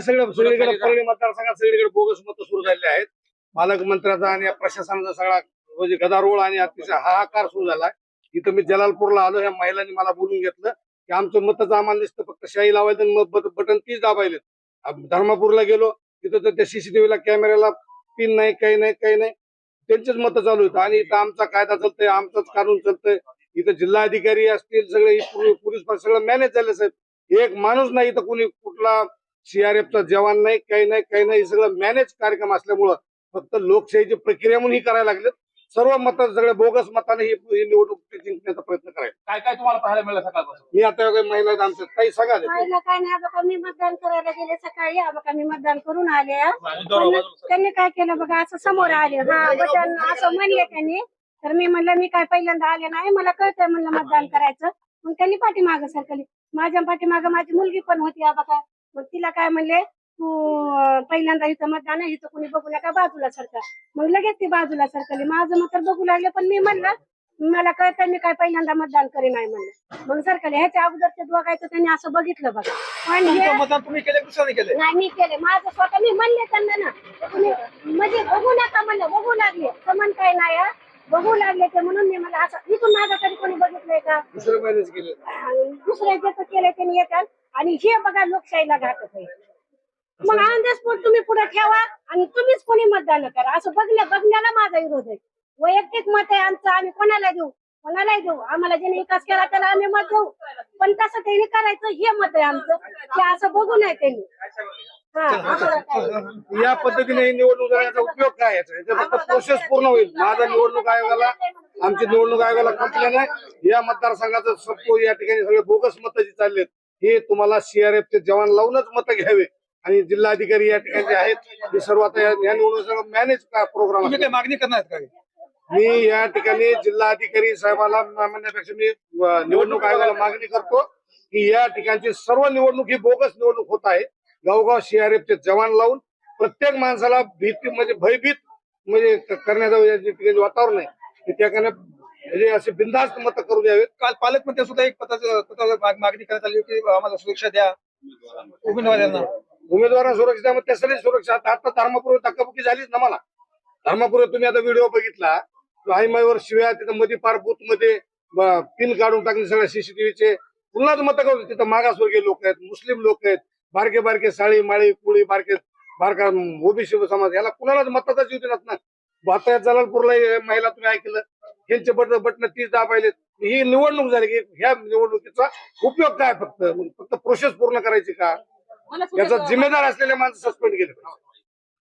सगळं सगळीकडे परळी मतदारसंघात सगळीकडे बोगस मत सुरू झालेले आहेत. पालकमंत्र्याचा आणि प्रशासनाचा सगळा म्हणजे गदारोळ आणि अतिशय हाहाकार सुरू झालाय. इथं मी जलालपूरला आलो या महिलांनी मला बोलून घेतलं की आमचं मतच आम्हाला दिसतं फक्त शाही लावायचं बटन तीच दाबायलेत. अब धर्मापूरला गेलो तिथं तर त्या सीसीटीव्हीला कॅमेऱ्याला पिन नाही काही नाही काही नाही. त्यांचेच मतं चालू आहेत आणि इथं आमचा कायदा चालतंय आमचंच कानून चालतंय. इथं जिल्हाधिकारी असतील सगळे पोलीस सगळं मॅनेज झाले साहेब. एक माणूस नाही इथं कोणी कुठला सीआरएफचा जवान नाही काही नाही काही नाही हे सगळं मॅनेज कार्यक्रम असल्यामुळं फक्त लोकशाहीची प्रक्रिया म्हणून ही करायला लागले सर्व मत सगळे बोगस मताने ही ही निवडणूक जिंकण्याचा प्रयत्न करायचा काय काय तुम्हाला पाहायला मिळालं सकाळपासून? मी आता काही महिला आहेत आमच्या काही सांगा ते. पाहिलं काय नाही बघा मी मतदान करायला गेले सकाळी. हा बघा मी मतदान करून आले. हा. पण त्यांनी काय केलं बघा असं समोर आले. हा बटन असं म्हणले त्यांनी. तर मी म्हणलं मी काय पहिल्यांदा आले नाही. मला कळतंय म्हणलं मतदान करायचं. मग त्यांनी पाठीमागं सरकली. माझ्या पाठीमागं माझी मुलगी पण होती हा बघा. मग तिला काय म्हणले तू पहिल्यांदा इथं मतदान आहे इथं कोणी बघू नका बाजूला सरका मग लगेच ती बाजूला सरकली. माझं मग तर बघू लागले पण मी म्हणलं मला कळतंय मी काय पहिल्यांदा मतदान करी नाही म्हणलं. मग सरकले. ह्याच्या अगोदरचे बघायचं त्यांनी असं बघितलं बघा. पण हे नाही मी केले. माझं स्वतः मी म्हणले त्यांना ना म्हणजे बघू नका म्हणलं बघू लागले. तर म्हण काय नाही. बघू लागले ते म्हणून मी मला असं इथून माझं कधी कोणी बघितलंय का? दुसरं मॅनेज केलं आणि दुसऱ्या ज्याचं केलं त्यांनी येतात आणि हे बघा लोकशाहीला घातक आहे. मग ऑन द स्पॉट तुम्ही पुढे ठेवा आणि तुम्हीच कोणी मतदान करा. असं बघण्या बघण्याला माझा विरोध आहे. वैयक्तिक मत आहे आमचं. आम्ही कोणाला देऊ? कोणालाही देऊ. आम्हाला ज्याने विकास केला त्याला आम्ही मत देऊ. पण तसं त्यांनी करायचं हे मत आहे आमचं. ते असं बघू नये त्यांनी. हा. या पद्धतीने ही निवडणूक झाल्याचा उपयोग काय याचा याचा फक्त प्रोसेस पूर्ण होईल. माझा निवडणूक आयोगाला आमची निवडणूक आयोगाला कंप्लेन आहे या मतदारसंघाचं सबको या ठिकाणी सगळे बोगस मतं जी चाललेत हे तुम्हाला सीआरएफचे जवान लावूनच मतं घ्यावे. आणि जिल्हाधिकारी या ठिकाणी जे आहेत ते सर्व आता या या निवडणूक सगळं मॅनेज प्रोग्राम तुम्ही काय मागणी करणार आहेत का? मी या ठिकाणी जिल्हाधिकारी साहेबाला म्हणण्यापेक्षा मी अ, निवडणूक आयोगाला मागणी करतो की या ठिकाणची सर्व निवडणूक ही बोगस निवडणूक होत आहे. गावगाव सीआरएफचे जवान लावून प्रत्येक माणसाला भीती म्हणजे भयभीत म्हणजे करण्याचं वातावरण आहे त्या म्हणजे असे बिनधास्त मतं करू द्यावेत. काल पालकमंत्री सुद्धा एक पत्राचं मागणी करण्यात आली होती की आम्हाला सुरक्षा द्या. उमेदवारांना. उमेदवारांना सुरक्षा मग त्यासाठी सुरक्षा. आता धर्मपूर्व धक्काबुक्की झालीच ना मला. धर्मपूर्व तुम्ही आता व्हिडिओ बघितला आईमाईवर शिव्या तिथं मध्ये पार बूथमध्ये पिन काढून टाकले सगळ्या सीसीटीव्हीचे पुन्हाच मत करू. तिथं मागासवर्गीय लोक आहेत मुस्लिम लोक आहेत बारके बारके साळी माळी कुळी बारके बारका ओबीसी समाज याला कुणालाच मताचाच देणार ना आता जलालपूरला महिला तुम्ही ऐकलं यांचे बटन बटन तीच दाबायले ही निवडणूक झाली की ह्या निवडणुकीचा उपयोग काय फक्त? फक्त प्रोसेस पूर्ण करायची का? याचा जिम्मेदार असलेले माणसं सस्पेंड केले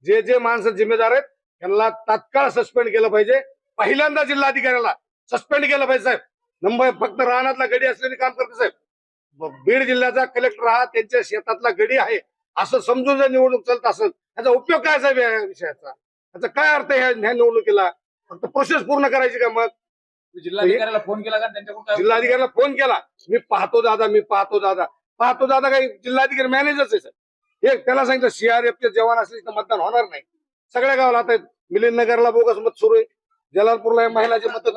जे जे माणसं जिम्मेदार आहेत त्यांना तात्काळ सस्पेंड केलं पाहिजे. पहिल्यांदा जिल्हाधिकाऱ्याला सस्पेंड केलं पाहिजे साहेब. नंबर फक्त रानातला गडी असलेले काम करते साहेब. बीड जिल्ह्याचा कलेक्टर हा त्यांच्या शेतातला गडी आहे. असं समजून जर निवडणूक चालत असेल त्याचा उपयोग काय साहेब या विषयाचा? त्याचा काय अर्थ आहे ह्या ह्या निवडणुकीला? फक्त प्रोसेस पूर्ण करायची का मग? जिल्हाधिकाऱ्याला फोन केला का? त्यांच्याकडून जिल्हाधिकाऱ्याला फोन केला. मी पाहतो दादा मी पाहतो दादा. पाहतो दादा काही जिल्हाधिकारी मॅनेजरच आहे सर. एक त्याला सांगितलं सीआरएफचे जवान असले तर मतदान होणार नाही. सगळ्या गावाला आता मिलिंद नगरला बोगस मत सुरू आहे. जलालपूरला या महिलाचे मत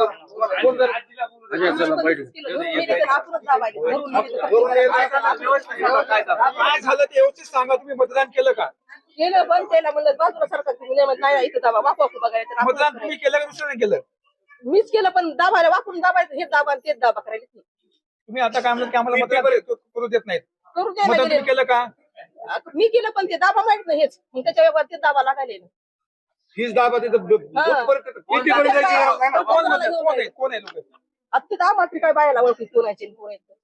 कोण जर- अच्छा, चला, बैठू. वरून यायचं. काय झालं ते व्यवस्थित सांगा तुम्ही मतदान केलं का केलं बंद केलं म्हणलं बाजूला सरकार नाही नाही इथं दाबा तर मतदान तुम्ही केलं का दुसऱ्याने केलं मीच केलं पण दाबायला वापरून दाबायचं हे दाबा आणि तेच दाबा करायला नाही. तुम्ही आता काय म्हणलं की आम्हाला मतदान करू देत नाहीत करू द्या ना मतदान गेले. तुम्ही केलं का आता मी केलं पण ते दाबा माहीत नाही हेच मग त्याच्या व्यवहार ते दाबा लागायले हीच दाबा तिथं किती पर्यंत जायची गरज नाही ना. कोण म्हणतं? कोण आहे? कोण आहे लोक? आता तिथं आम्हाला काय बायाला ओळखी कोणाचे आणि कोणाचे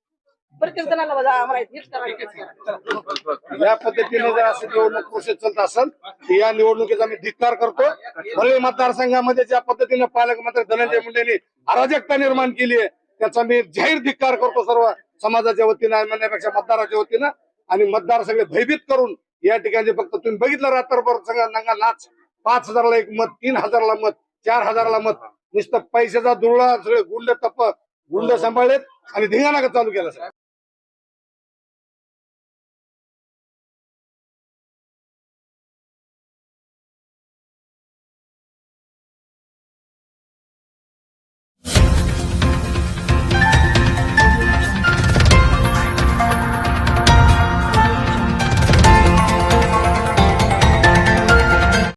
प्रत्येक जणाला बघा. आम्हाला हेच करायचं या पद्धतीने जर असं निवडणूक प्रोसेस चालत असेल तर या निवडणुकीचा मी धिक्कार करतो परळी मतदारसंघामध्ये ज्या पद्धतीने पालकमंत्री धनंजय मुंडेंनी अराजकता निर्माण केली आहे त्याचा मी जाहीर धिक्कार करतो सर्व समाजाच्या वतीनं आणि म्हणण्यापेक्षा मतदाराच्या वतीनं. आणि मतदार सगळे भयभीत करून या ठिकाणी फक्त तुम्ही बघितलं रात्रभर सगळं नंगा नाच. पाच हजारला एक मत तीन हजारला मत चार हजारला मत. नुसतं पैशाचा दुरळा सगळे गुंड तप गुंड सांभाळलेत आणि धिंगाणा चालू केला